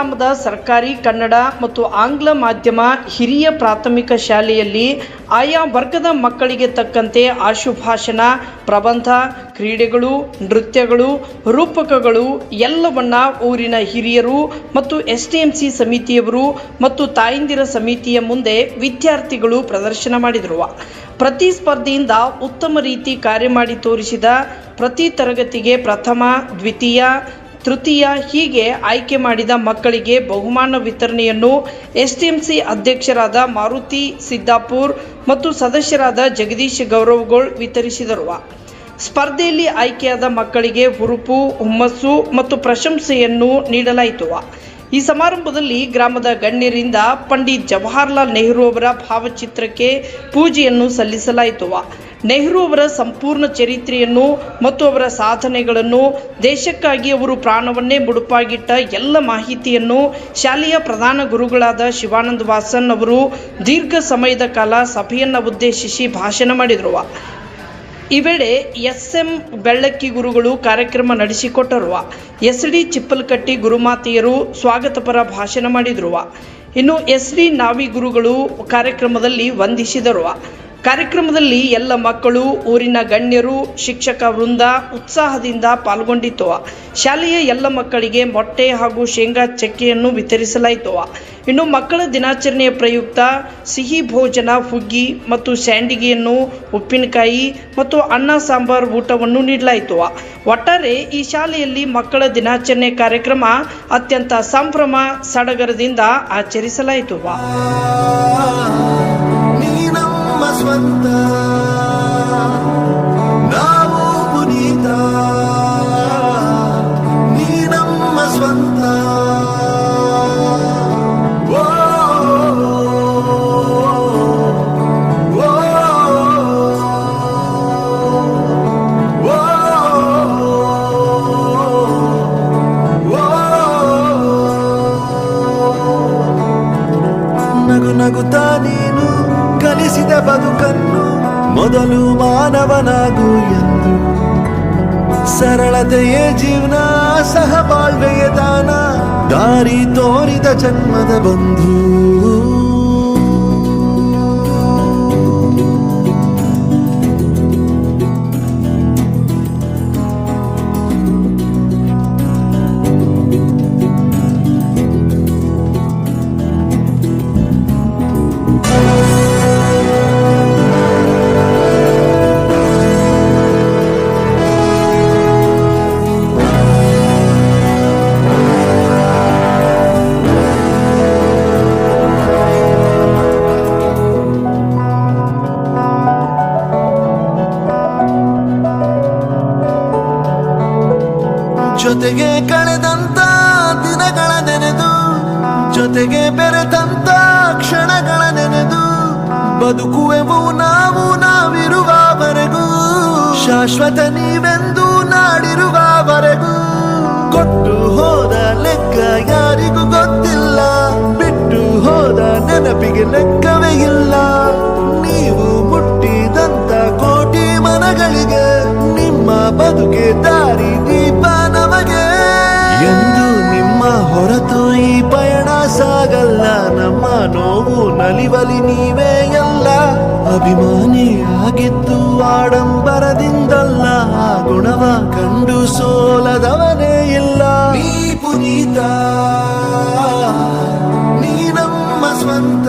ಗ್ರಾಮದ ಸರ್ಕಾರಿ ಕನ್ನಡ ಮತ್ತು ಆಂಗ್ಲ ಮಾಧ್ಯಮ ಹಿರಿಯ ಪ್ರಾಥಮಿಕ ಶಾಲೆಯಲ್ಲಿ ಆಯಾ ವರ್ಗದ ಮಕ್ಕಳಿಗೆ ತಕ್ಕಂತೆ ಆಶುಭಾಷಣ, ಪ್ರಬಂಧ, ಕ್ರೀಡೆಗಳು, ನೃತ್ಯಗಳು, ರೂಪಕಗಳು ಎಲ್ಲವನ್ನ ಊರಿನ ಹಿರಿಯರು ಮತ್ತು ಎಸ್ ಟಿ ಎಂ ಸಿ ಸಮಿತಿಯವರು ಮತ್ತು ತಾಯಂದಿರ ಸಮಿತಿಯ ಮುಂದೆ ವಿದ್ಯಾರ್ಥಿಗಳು ಪ್ರದರ್ಶನ ಮಾಡಿದರು. ಪ್ರತಿ ಸ್ಪರ್ಧೆಯಿಂದ ಉತ್ತಮ ರೀತಿ ಕಾರ್ಯ ಮಾಡಿ ತೋರಿಸಿದ ಪ್ರತಿ ತರಗತಿಗೆ ಪ್ರಥಮ, ದ್ವಿತೀಯ ತೃತೀಯ ಹೀಗೆ ಆಯ್ಕೆ ಮಾಡಿದ ಮಕ್ಕಳಿಗೆ ಬಹುಮಾನ ವಿತರಣೆಯನ್ನು ಎಸ್ಟಿಎಂಸಿ ಅಧ್ಯಕ್ಷರಾದ ಮಾರುತಿ ಸಿದ್ದಾಪುರ್ ಮತ್ತು ಸದಸ್ಯರಾದ ಜಗದೀಶ್ ಗೌರವಗೋಳ್ ವಿತರಿಸಿದರು. ಸ್ಪರ್ಧೆಯಲ್ಲಿ ಆಯ್ಕೆಯಾದ ಮಕ್ಕಳಿಗೆ ಹುರುಪು, ಹುಮ್ಮಸ್ಸು ಮತ್ತು ಪ್ರಶಂಸೆಯನ್ನು ನೀಡಲಾಯಿತು. ಈ ಸಮಾರಂಭದಲ್ಲಿ ಗ್ರಾಮದ ಗಣ್ಯರಿಂದ ಪಂಡಿತ್ ಜವಾಹರ್ಲಾಲ್ ನೆಹರು ಅವರ ಭಾವಚಿತ್ರಕ್ಕೆ ಪೂಜೆಯನ್ನು ಸಲ್ಲಿಸಲಾಯಿತು. ನೆಹರು ಅವರ ಸಂಪೂರ್ಣ ಚರಿತ್ರೆಯನ್ನು ಮತ್ತು ಅವರ ಸಾಧನೆಗಳನ್ನು ದೇಶಕ್ಕಾಗಿ ಅವರು ಪ್ರಾಣವನ್ನೇ ಮುಡುಪಾಗಿಟ್ಟ ಎಲ್ಲ ಮಾಹಿತಿಯನ್ನು ಶಾಲೆಯ ಪ್ರಧಾನ ಗುರುಗಳಾದ ಶಿವಾನಂದ ವಾಸನ್ ಅವರು ದೀರ್ಘ ಸಮಯದ ಕಾಲ ಸಭೆಯನ್ನು ಉದ್ದೇಶಿಸಿ ಭಾಷಣ ಮಾಡಿದರು. ಈ ವೇಳೆ ಎಸ್ ಎಂ ಬೆಳ್ಳಕ್ಕಿ ಗುರುಗಳು ಕಾರ್ಯಕ್ರಮ ನಡೆಸಿಕೊಟ್ಟರು. ಎಸ್ ಡಿ ಚಿಪ್ಪಲ್ಕಟ್ಟಿ ಗುರುಮಾತೆಯರು ಸ್ವಾಗತಪರ ಭಾಷಣ ಮಾಡಿದರು. ಇನ್ನು ಎಸ್ ಡಿ ನಾವಿ ಗುರುಗಳು ಕಾರ್ಯಕ್ರಮದಲ್ಲಿ ವಂದಿಸಿದರು. ಕಾರ್ಯಕ್ರಮದಲ್ಲಿ ಎಲ್ಲ ಮಕ್ಕಳು, ಊರಿನ ಗಣ್ಯರು, ಶಿಕ್ಷಕ ವೃಂದ ಉತ್ಸಾಹದಿಂದ ಪಾಲ್ಗೊಂಡಿತ್ತು ಶಾಲೆಯ ಎಲ್ಲ ಮಕ್ಕಳಿಗೆ ಮೊಟ್ಟೆ ಹಾಗೂ ಶೇಂಗಾ ಚಕ್ಕೆಯನ್ನು ವಿತರಿಸಲಾಯಿತು. ಇನ್ನು ಮಕ್ಕಳ ದಿನಾಚರಣೆಯ ಪ್ರಯುಕ್ತ ಸಿಹಿ ಭೋಜನ, ಹುಗ್ಗಿ ಮತ್ತು ಸ್ಯಾಂಡಿಗೆಯನ್ನು, ಉಪ್ಪಿನಕಾಯಿ ಮತ್ತು ಅನ್ನ ಸಾಂಬಾರ್ ಊಟವನ್ನು ನೀಡಲಾಯಿತು. ಒಟ್ಟಾರೆ ಈ ಶಾಲೆಯಲ್ಲಿ ಮಕ್ಕಳ ದಿನಾಚರಣೆ ಕಾರ್ಯಕ್ರಮ ಅತ್ಯಂತ ಸಂಭ್ರಮ, ಸಡಗರದಿಂದ ಆಚರಿಸಲಾಯಿತು. ನಗುತ್ತಾ ನೀನು, ಕಲಿಸಿದ ಬದುಕನ್ನು ಮೊದಲು ಮಾನವನಾಗು ಎಂದು. ಸರಳತೆಯೇ ಜೀವನ, ಸಹಬಾಳ್ವೆಯ ದಾನ, ದಾರಿ ತೋರಿದ ಜನ್ಮದ ಬಂಧು. ಜೊತೆಗೆ ಕಳೆದಂತ ದಿನಗಳ ನೆನೆದು, ಜೊತೆಗೆ ಬೆರೆತಂತ ಕ್ಷಣಗಳ ನೆನೆದು, ಬದುಕುವೆವು ನಾವು ನಾವಿರುವವರೆಗೂ. ಶಾಶ್ವತ ನೀವೆಂದು ನಾಡಿರುವವರೆಗೂ. ಕೊಟ್ಟು ಹೋದ ಲೆಕ್ಕ ಯಾರಿಗೂ ಗೊತ್ತಿಲ್ಲ, ಬಿಟ್ಟು ಹೋದ ನೆನಪಿಗೆ ಲೆಕ್ಕವೇ ನೋವು ನಲಿವಲಿ ನೀವೇ ಎಲ್ಲ. ಅಭಿಮಾನಿಯಾಗಿದ್ದು ಆಡಂಬರದಿಂದಲ್ಲ ಗುಣವ ಕಂಡು ಸೋಲದವನೇ ಇಲ್ಲ. ನೀ ಪುನೀತ, ನೀ ನಮ್ಮ ಸ್ವಂತ.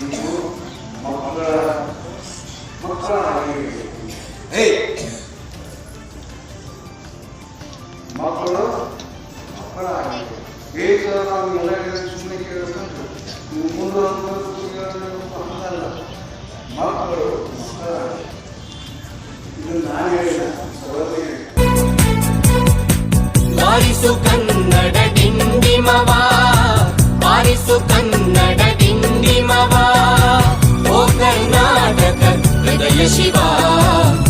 ನೀವು ಮಕ್ಕಳ ಮಕ್ಕಳ ಹೇ ಮಕ್ಕಳು ಮಕ್ಕಳ ಇದು ನಾನು ಬಾರಿಸು ಕನ್ನಡ ಡಿಂಡಿಮವಾ ಬಾರಿಸು ಕನ್ನಡ 주시고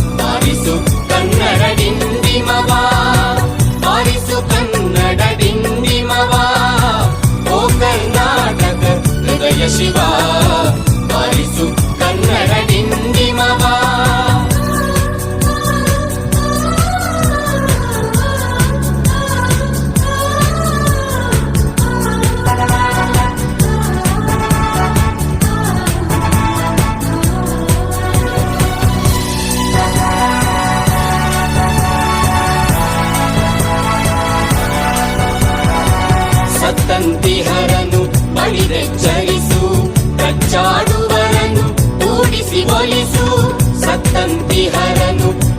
ತಂತಿಹರನು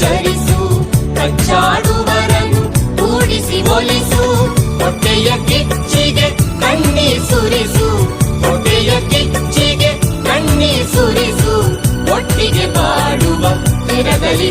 ಚರಿಸು, ಕಚ್ಚಾಡುವರನು, ಕೂಡಿಸಿ ಒಲಿಸು, ಹೊಟ್ಟೆಯ ಕಿಚ್ಚಿಗೆ ಕಣ್ಣೀರ್ ಸುರಿಸು, ಹೊಟ್ಟೆಯ ಕಿಚ್ಚಿಗೆ ಕಣ್ಣೀರ್ ಸುರಿಸು, ಒಟ್ಟಿಗೆ ಬಾಡುವ ತಿರಗಲಿ